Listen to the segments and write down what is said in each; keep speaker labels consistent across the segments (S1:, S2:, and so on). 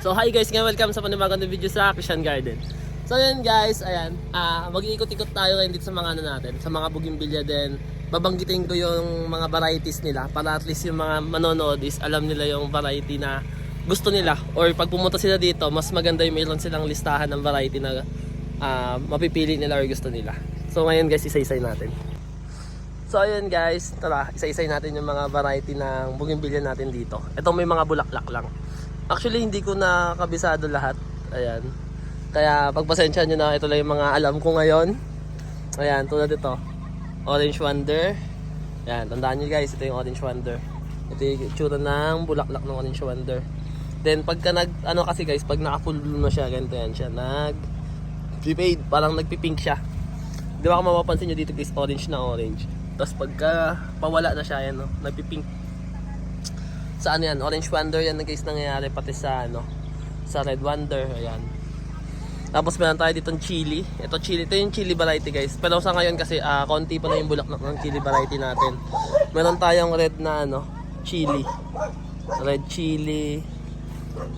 S1: So hi guys, nga welcome sa panibagong video sa Christian Garden. So ayan guys, ayan, ah mag-iikot-ikot tayo ngayon dito sa mga ano natin, sa mga bougainvillea din. Babanggitin ko yung mga varieties nila para at least yung mga manonood is alam nila yung variety na gusto nila or pag pumunta sila dito, mas maganda yung mayroon silang listahan ng variety na ah, mapipili nila or gusto nila. So ngayon guys, isa-isay natin. So ayun guys, tara, isa-isay natin yung mga variety ng bougainvillea natin dito. Ito may mga bulaklak lang. Actually, hindi ko na kabisado lahat. Ayan. Kaya pagpasensya nyo na, ito lang yung mga alam ko ngayon. Ayan, tulad ito. Orange Wonder. Ayan, tandaan nyo guys, ito yung Orange Wonder. Ito yung itsura ng bulaklak ng Orange Wonder. Then pagka nag, ano kasi guys, pag naka full bloom na siya, ganito yan siya. Nag, fade, parang nagpipink siya. Di ba kung mapapansin nyo dito guys, orange na orange. Tapos pagka pawala na siya, yan, no, nagpipink sa ano yan, Orange Wonder yan na guys nangyayari pati sa ano, sa Red Wonder, ayan. Tapos meron tayo ditong chili. Ito chili, ito yung chili variety guys. Pero sa ngayon kasi ah konti pa na yung bulaklak ng chili variety natin. Meron tayong red na ano, chili. Red chili,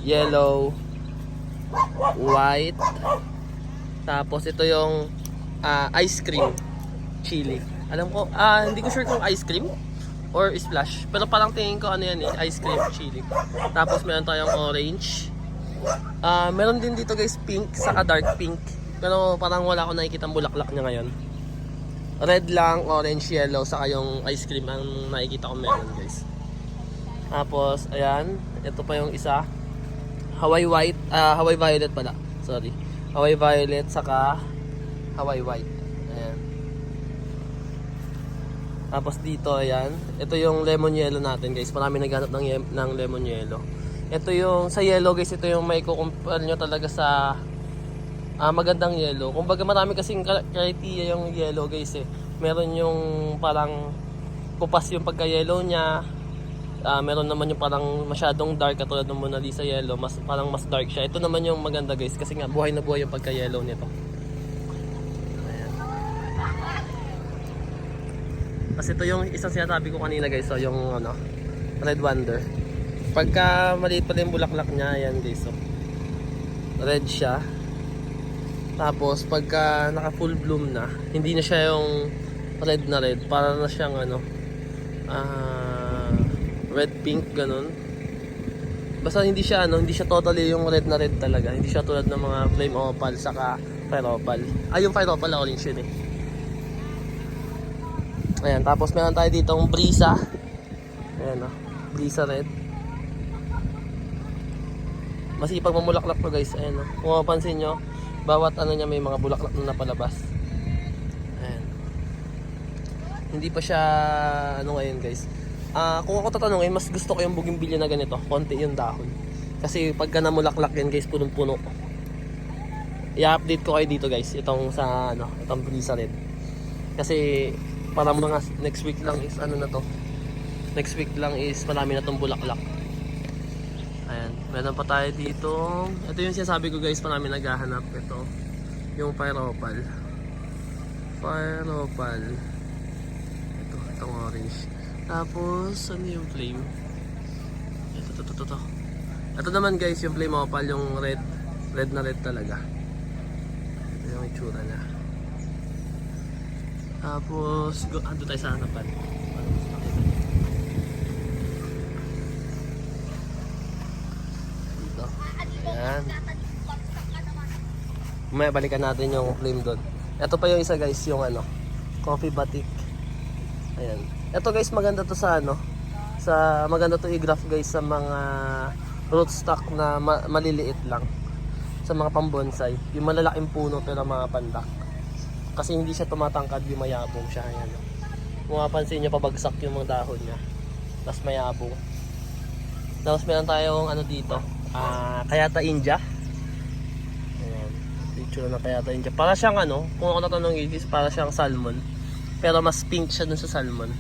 S1: yellow, white. Tapos ito yung ah, ice cream chili. Alam ko, ah hindi ko sure kung ice cream or splash. Pero parang tingin ko ano yan eh, ice cream chili. Tapos meron tayong orange. Ah, meron din dito guys pink, saka dark pink. Pero parang wala akong nakikita bulaklak niya ngayon. Red lang, orange, yellow, saka yung ice cream ang nakikita ko meron guys. Tapos, ayan, ito pa yung isa. Hawaii white, ah Hawaii violet pala. Sorry. Hawaii violet, saka Hawaii white. Ayan. Tapos dito, ayan. Ito yung lemon yellow natin, guys. Marami naghanap ng, ng lemon yellow. Ito yung, sa yellow, guys, ito yung may kukumpare nyo talaga sa ah, magandang yellow. Kumbaga marami kasing ka- criteria yung yellow, guys, eh. Meron yung parang kupas yung pagka-yellow niya. Ah, meron naman yung parang masyadong dark katulad ng Mona Lisa yellow, mas parang mas dark siya. Ito naman yung maganda, guys, kasi nga buhay na buhay yung pagka-yellow nito. Kasi ito yung isang sinasabi ko kanina guys, so yung ano, Red Wonder. Pagka maliit pala yung bulaklak niya, ayan guys, so. Red siya. Tapos pagka naka full bloom na, hindi na siya yung red na red, para na siyang ano, ah, red pink ganun. Basta hindi siya ano, hindi siya totally yung red na red talaga. Hindi siya tulad ng mga flame opal saka fire opal. Ah, yung fire opal orange yun eh. Ayan, tapos meron tayo ditong brisa. Ayan o, brisa red. Masipag mamulaklak to guys. Ayan o, kung mapapansin nyo, bawat ano niya may mga bulaklak na napalabas. Ayan. Hindi pa siya, ano ngayon guys. Ah, kung ako tatanungin, mas gusto ko yung bougainvillea na ganito. Konti yung dahon. Kasi pagka namulaklak yan guys, punong-puno. I-update ko kayo dito guys, itong sa ano, itong brisa red. Kasi parang mga next week lang is ano na to. Next week lang is marami na tong bulaklak. Ayan, meron pa tayo dito. Ito yung sinasabi ko guys, marami naghahanap. Ito, yung fire opal. Fire opal. Ito, itong orange. Tapos, ano yung flame? Ito, ito, ito, ito. ito. Ito naman guys, yung flame opal, yung red. Red na red talaga. Ito yung itsura niya. Tapos, ando tayo sa hanapan. Dito. Ayan. May balikan natin yung flame doon. Ito pa yung isa guys, yung ano, coffee batik. Ayan. Ito guys, maganda to sa ano, sa maganda to i-graph guys sa mga rootstock na ma- maliliit lang. Sa mga pambonsai. Yung malalaking puno pero mga pandak. Kasi hindi siya tumatangkad, yung mayabong siya. Ayan. Kung mapapansin nyo, pabagsak yung mga dahon niya. Tapos mayabong. Tapos meron tayong ano dito, ah Kayata India. Ayan. Picture ng Kayata India. Para siyang ano, kung ako natanong is para siyang salmon. Pero mas pink siya dun sa salmon.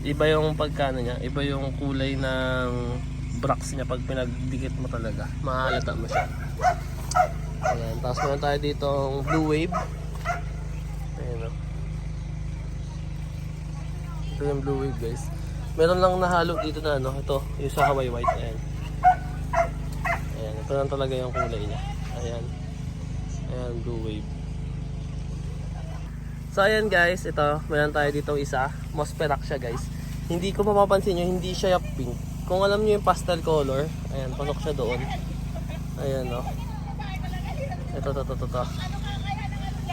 S1: Iba yung pagkano niya, iba yung kulay ng bracts niya pag pinagdikit mo talaga. Mahalata mo siya. Ayan. Tapos meron tayo ditong blue wave. Ayan o. Ito yung blue wave guys. Meron lang nahalo dito na ano, ito, yung sa Hawaii white. Ayan. Ito lang talaga yung kulay niya. Ayan. Ayan, blue wave. So ayan guys, ito, meron tayo dito isa. Mosperak siya guys. Hindi ko mapapansin nyo, hindi siya pink. Kung alam nyo yung pastel color, ayan, pasok siya doon. Ayan o. Ito, ito, ito, ito, ito.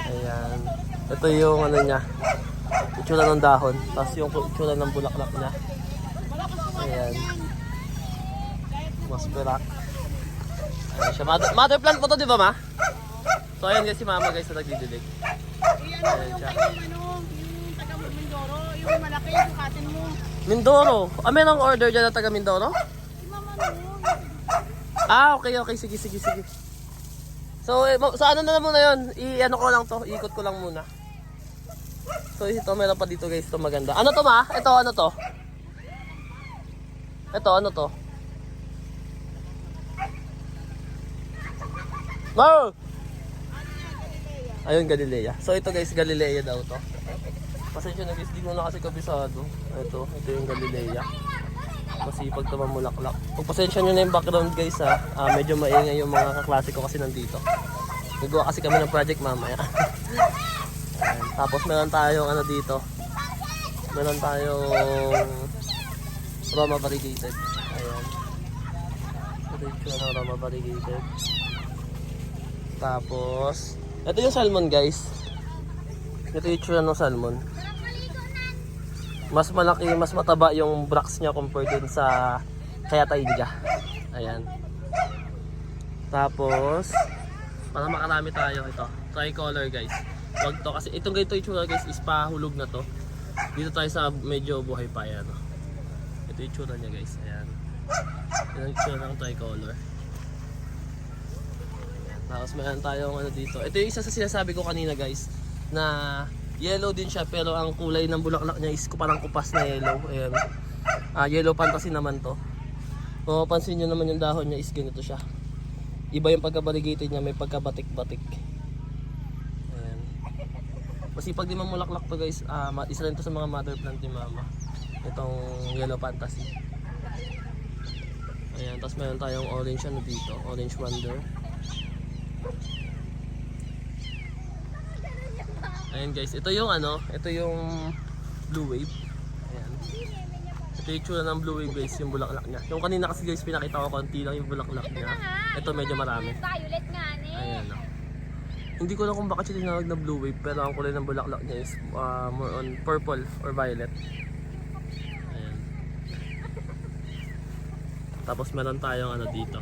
S1: Ayan. Ito yung ano niya. Itsura ng dahon. Tapos yung itsura ng bulaklak niya. Ayan. Mosperak. Ayan siya. Mother, mother plant mo to, di ba ma? So ayan guys si mama guys na nagdidilig.
S2: Yung taga Mindoro, yung malaki, yung katin mo.
S1: Mindoro. Ah, merong order dyan na taga Mindoro?
S2: Si mama.
S1: Ah, okay, okay. Sige, sige, sige. So, eh, sa ano na muna yun? I-ano ko lang to. Iikot ko lang muna. So, ito, meron pa dito guys. Ito maganda. Ano to ma? Ito, ano to? Ito, ano to? Wow! Ayun, Galilea. So, ito guys, Galilea daw to. Pasensya na guys, di ko na kasi kabisado. Ito, ito yung Galilea. Masipag to mamulaklak. Pagpasensya nyo na yung background guys ha. Ah, medyo maingay yung mga kaklase ko kasi nandito. Nagawa kasi kami ng project mamaya. Tapos meron tayong ano dito. Meron tayong Roma variegated. Ayan. Ito yung tsura ng Roma variegated. Tapos, ito yung salmon guys. Ito yung tsura ng salmon mas malaki, mas mataba yung brax niya compared dun sa Kayata India. Ayan. Tapos, para makarami tayo ito. Tricolor guys. Wag to kasi itong ganito yung tsura guys is pahulog na to. Dito tayo sa medyo buhay pa yan. oh. Ito yung tsura niya guys. Ayan. Yan ang tsura ng tricolor. Ayan. Tapos meron tayong ano dito. Ito yung isa sa sinasabi ko kanina guys na yellow din siya pero ang kulay ng bulaklak niya is parang kupas na yellow. Ayan. Ah, yellow fantasy naman to. Kung mapansin nyo naman yung dahon niya is ganito siya. Iba yung pagka-variegated niya, may pagka-batik-batik. Masipag din mamulaklak to guys. Ma- isa rin to sa mga mother plant ni mama. Itong yellow fantasy. Ayan, tapos meron tayong orange ano dito, orange wonder. Ayan guys, ito yung ano, ito yung blue wave. Ayan. Ito yung tsura ng blue wave guys, yung bulaklak niya. Yung kanina kasi guys, pinakita ko konti lang yung bulaklak niya. Ito medyo marami.
S3: Violet nga.
S1: Hindi ko alam kung bakit siya tinawag na blue wave, pero ang kulay ng bulaklak niya is uh, more on purple or violet. Ayan. Tapos meron tayong ano dito.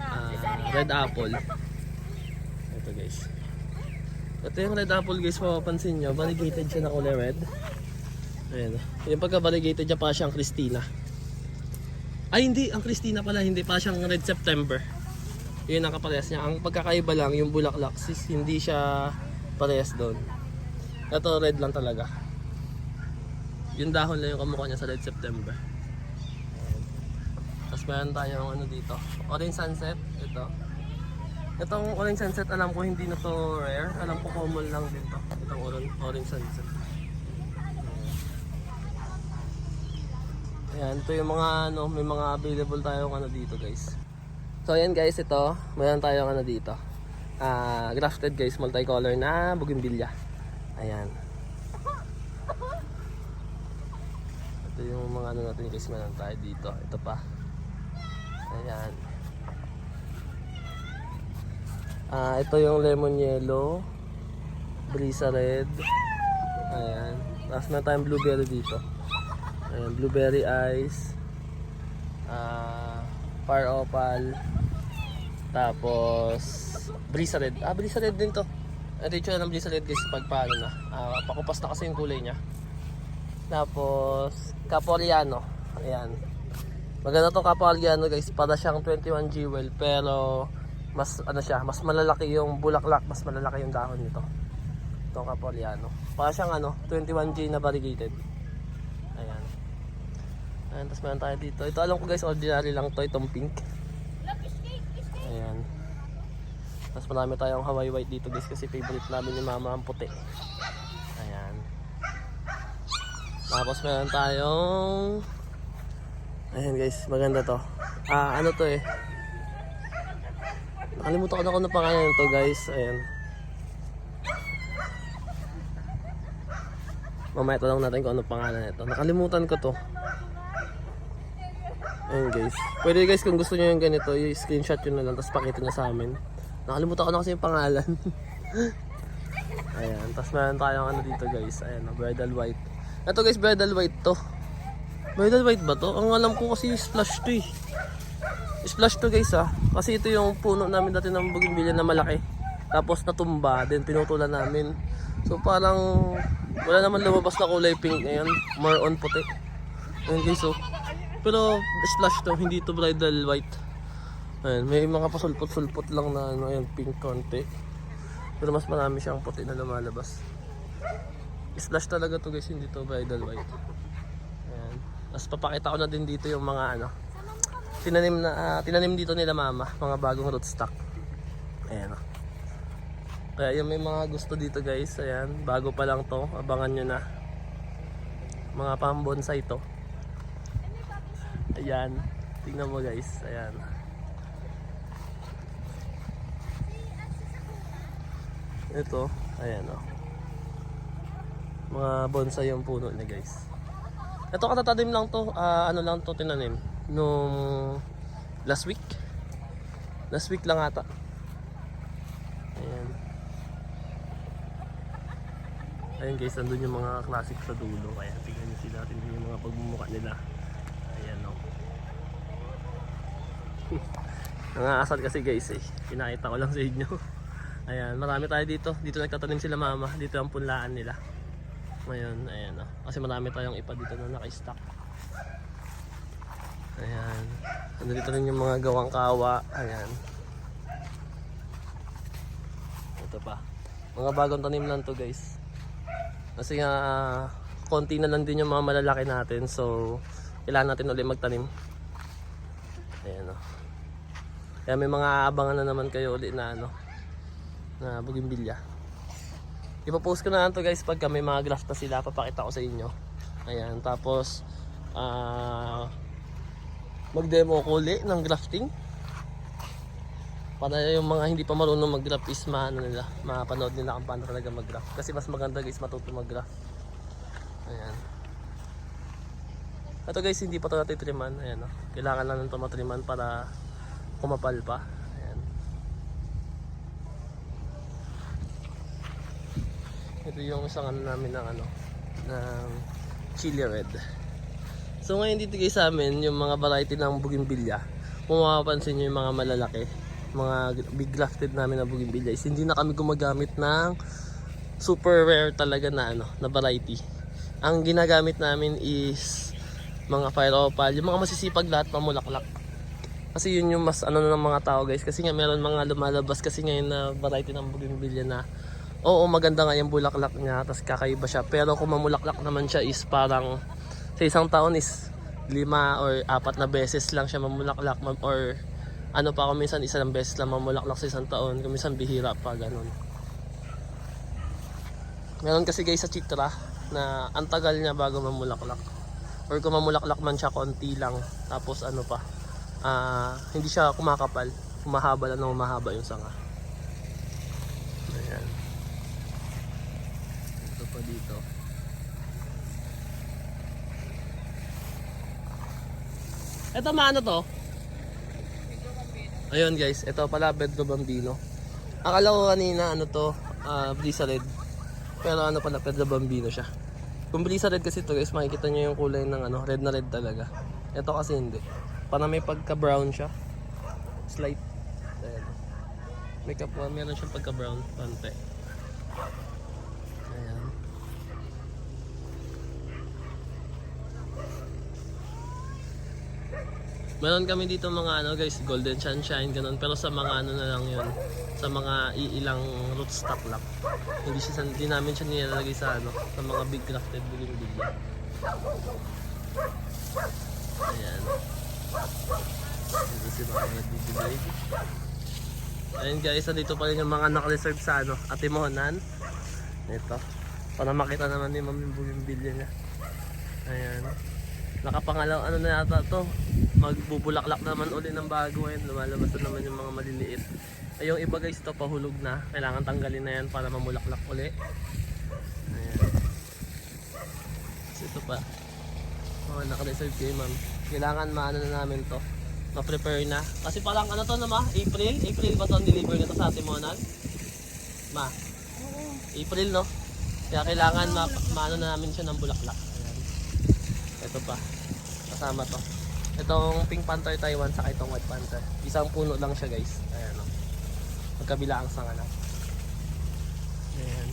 S1: ah, red apple. Ito guys. Ito yung red apple guys, mapapansin nyo, variegated siya na kulay red. Ayan. Yung pagka-variegated niya pa siyang Christina. Ay hindi, ang Christina pala, hindi pa siyang red September. Yun ang kaparehas niya. Ang pagkakaiba lang, yung bulaklak, sis, hindi siya parehas doon. Ito red lang talaga. Yung dahon lang yung kamukha niya sa red September. Tapos meron tayong ano dito, orange sunset, ito. Itong orange sunset, alam ko hindi na to rare. Alam ko common lang din to. Itong orange, orange sunset. Ayan, ito yung mga ano, may mga available tayong ano dito guys. So ayan guys, ito, mayroon tayong ano dito. Ah, grafted guys, multicolor na bougainvillea. Ayan. Ito yung mga ano natin guys, meron tayo dito. Ito pa. Ayan. Ah, ito yung lemon yellow, brisa red. Ayan. Tapos meron tayong blueberry dito. Ayan, blueberry ice. Ah, far opal. Tapos brisa red. Ah, brisa red din to. Ito yung tsura ng brisa red guys pag paano na. Ah, pakupas na kasi yung kulay niya. Tapos Caporiano. Ayan. Maganda tong Caporiano guys. Para siyang 21 jewel pero mas ano siya, mas malalaki yung bulaklak, mas malalaki yung dahon nito. Itong Caporiano. Para siyang ano, 21G na variegated. Ayan. Tapos meron tayo dito. Ito alam ko guys, ordinary lang to, itong pink. Ayan. Tapos marami tayong Hawaii white dito guys kasi favorite namin ni mama ang puti. Ayan. Tapos meron tayong Ayan guys, maganda to. Ah, ano to eh? Nakalimutan ko na kung ano pangalan nito guys. Ayan. Mamaya tanong natin kung ano pangalan nito. Nakalimutan ko to. Ayan guys. Pwede guys kung gusto niyo yung ganito, i-screenshot yun na lang tapos pakita niyo sa amin. Nakalimutan ko na kasi yung pangalan. Ayan. Tapos meron tayong ano dito guys. Ayan, bridal white. Ito guys, bridal white to. Bridal white ba to? Ang alam ko kasi splash to eh. Splash to guys ah. Kasi ito yung puno namin dati ng bougainvillea na malaki. Tapos natumba, then pinutulan namin. So parang wala naman lumabas na kulay pink ngayon. More on puti. Ayun guys oh. Pero splash to, hindi to bridal white. Ayun, may mga pasulpot-sulpot lang na ano, ayun, pink konti. Pero mas marami siyang puti na lumalabas. Splash talaga to guys, hindi to bridal white. Ayan. Tapos papakita ko na din dito yung mga ano, tinanim na ah, tinanim dito nila mama, mga bagong rootstock. Ayan oh. Kaya yung may mga gusto dito guys, ayan, bago pa lang to, abangan nyo na. Mga pang bonsai to. Ayan, tingnan mo guys, ayan. Ito, ayan oh. Mga bonsai yung puno niya guys. Ito katatanim lang to, ah, ano lang to tinanim nung last week. Last week lang ata. Ayan. Ayan guys, nandun yung mga classic sa dulo. Kaya tingnan nyo sila, tingnan yung mga pagmumukha nila. Ayan o. Nangaasar kasi guys eh. Pinakita ko lang sa inyo. Ayan, marami tayo dito. Dito nagtatanim sila mama. Dito ang punlaan nila. Ngayon, ayan o. Kasi marami tayong ipa dito na naka-stock. Ayan. Nandito rin yung mga gawang kawa. Ayan. Ito pa. Mga bagong tanim lang to guys. Kasi nga, konti na lang din yung mga malalaki natin. So, kailangan natin ulit magtanim. Ayan o. Kaya may mga abangan na naman kayo ulit na ano, na bugimbilya. Ipopost ko na lang to guys pagka may mga graft na sila, papakita ko sa inyo. Ayan, tapos, ah, mag-demo ko ulit ng grafting. Para yung mga hindi pa marunong mag-graft is maano nila, mapanood nila kung paano talaga mag-graft. Kasi mas maganda guys matuto mag-graft. Ayan. Ito guys, hindi pa ito natin. Ayan, oh. Kailangan lang nito matriman para kumapal pa. Ayan. Ito yung isang ano namin ng ano, ng chili red. So ngayon dito guys sa amin, yung mga variety ng bougainvillea, kung mapapansin nyo yung mga malalaki, mga big grafted namin na bougainvillea is hindi na kami gumagamit ng super rare talaga na ano, na variety. Ang ginagamit namin is mga fire opal, yung mga masisipag lahat mamulaklak. Kasi yun yung mas ano na ng mga tao guys. Kasi nga meron mga lumalabas kasi ngayon na variety ng bougainvillea na oo maganda nga yung bulaklak niya tapos kakaiba siya. Pero kung mamulaklak naman siya is parang sa isang taon is lima or apat na beses lang siya mamulaklak ma- or ano pa kung minsan isang beses lang mamulaklak sa isang taon kung minsan bihira pa ganun. Meron kasi guys sa chitra na ang tagal niya bago mamulaklak. Or kung mamulaklak man siya konti lang tapos ano pa ah hindi siya kumakapal. Humahaba lang ng humahaba yung sanga. Ayan. Ito pa dito. Ito maano to? Ayun guys. Ito pala Pedro Bambino. Akala ko kanina ano to? Uh, Blizzard pero ano pala Pedro Bambino siya. Kung Blizzard kasi to guys makikita nyo yung kulay ng ano red na red talaga. Ito kasi hindi Parang may pagka-brown siya. Slight. Ayan. May kap meron siyang pagka-brown. Konti. Ayan. Meron kami dito mga ano guys, golden sunshine ganun pero sa mga ano na lang 'yun. Sa mga iilang rootstock lang. Hindi siya hindi namin siya nilalagay sa ano, sa mga big grafted bougainvillea. Ayan. Ito si mga nagbibigay. Ayun guys, dito pa rin yung mga naka-reserve sa ano, Atimonan. Ito. Para makita naman ni Ma'am yung bougainvillea niya. Ayan. Nakapangalaw, ano na yata to? magbubulaklak naman uli ng bago ngayon. Lumalabas na naman yung mga maliliit. Ay, yung iba guys, ito pahulog na. Kailangan tanggalin na yan para mamulaklak uli. Ayan. Tapos ito pa. Mga naka-reserve kay ma'am. Kailangan maano na namin to. Ma-prepare na. Kasi parang ano to na ma? April? April ba to ang deliver nito sa Timonan? Ma?
S2: Oo.
S1: April no? Kaya kailangan ma maano na namin siya ng bulaklak. Ayan. Ito pa. Kasama to. Itong Pink Panther Taiwan sa itong White Panther. Isang puno lang siya guys. Ayan o. Magkabila ang sanga lang. Ayan.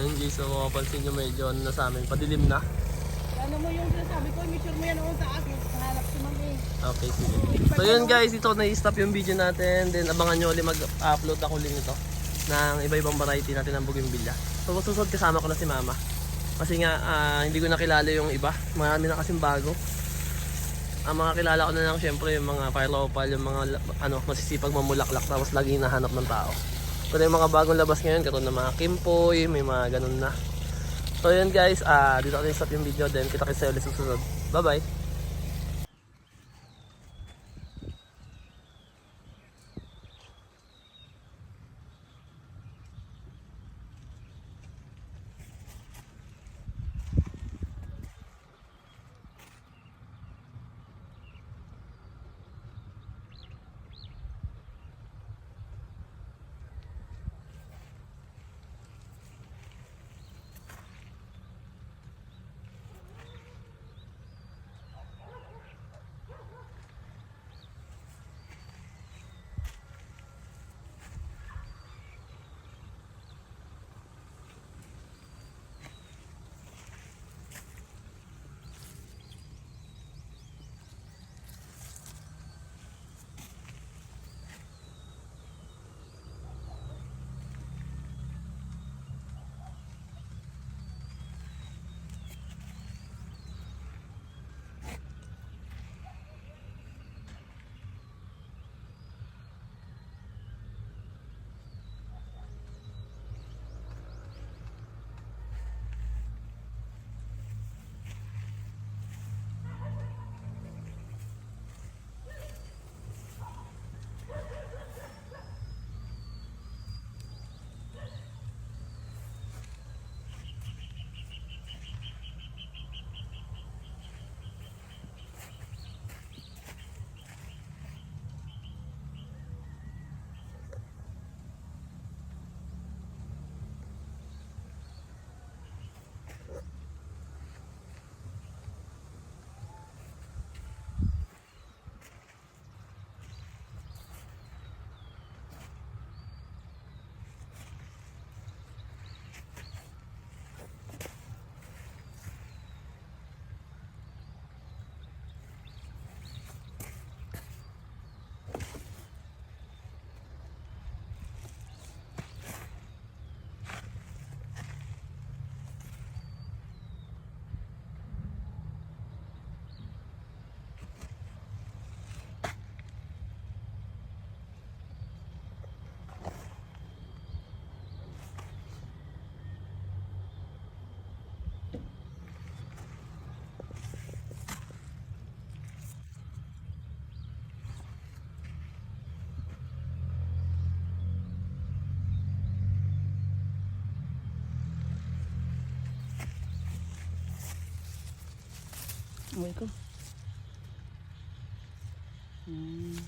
S1: Ayan guys, so mapapansin nyo medyo ano na sa amin. Padilim na.
S2: Ano mo yung sinasabi ko, measure mo yan noon sa akin. Hanap si ma'am eh.
S1: Okay, sige. So yun guys, ito na-stop yung video natin. Then abangan nyo ulit mag-upload ako ulit nito ng iba-ibang variety natin ng bougainvillea. So susunod kasama ko na si mama. Kasi nga, ah, hindi ko nakilala yung iba. Marami na kasing bago. Ang mga kilala ko na lang syempre yung mga pyropal, yung mga ano, masisipag mamulaklak tapos laging nahanap ng tao. Pero yung mga bagong labas ngayon, katulad ng mga kimpoy, may mga ganun na. So yun guys, ah dito natin stop yung video. Then kita kayo sa ulit susunod. Bye-bye!
S2: Uwi ko. Hmm.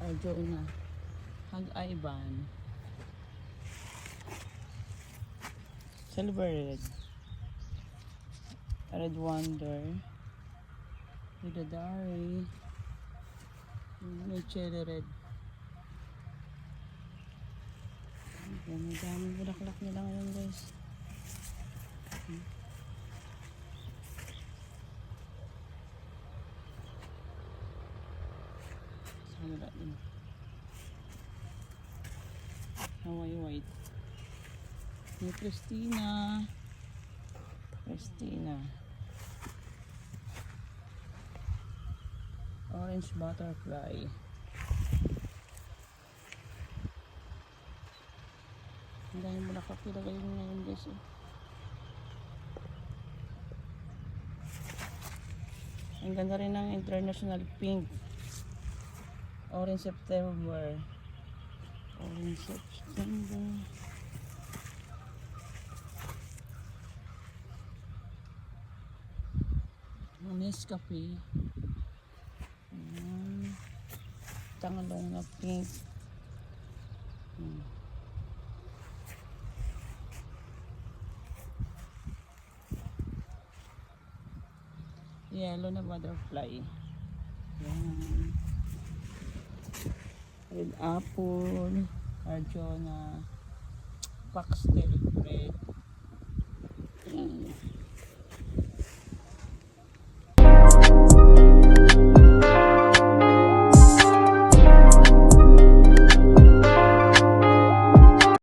S2: Audio na. Hag Ivan. Silver Red. Red Wonder. Bidadari. May cherry red. Dami-dami bulaklak nila ngayon guys. Sa kanila din. Hawaii white. May Christina. Christina. Orange butterfly. Ang dahil mo nakakita kayo ngayon guys. Eh. Ang ganda rin ng international pink. Orange September. Orange September. Nescafe. Ayan. Tangalong na pink. Hmm. Yellow na butterfly. Yan. Red apple. Arjona. Foxtail bread.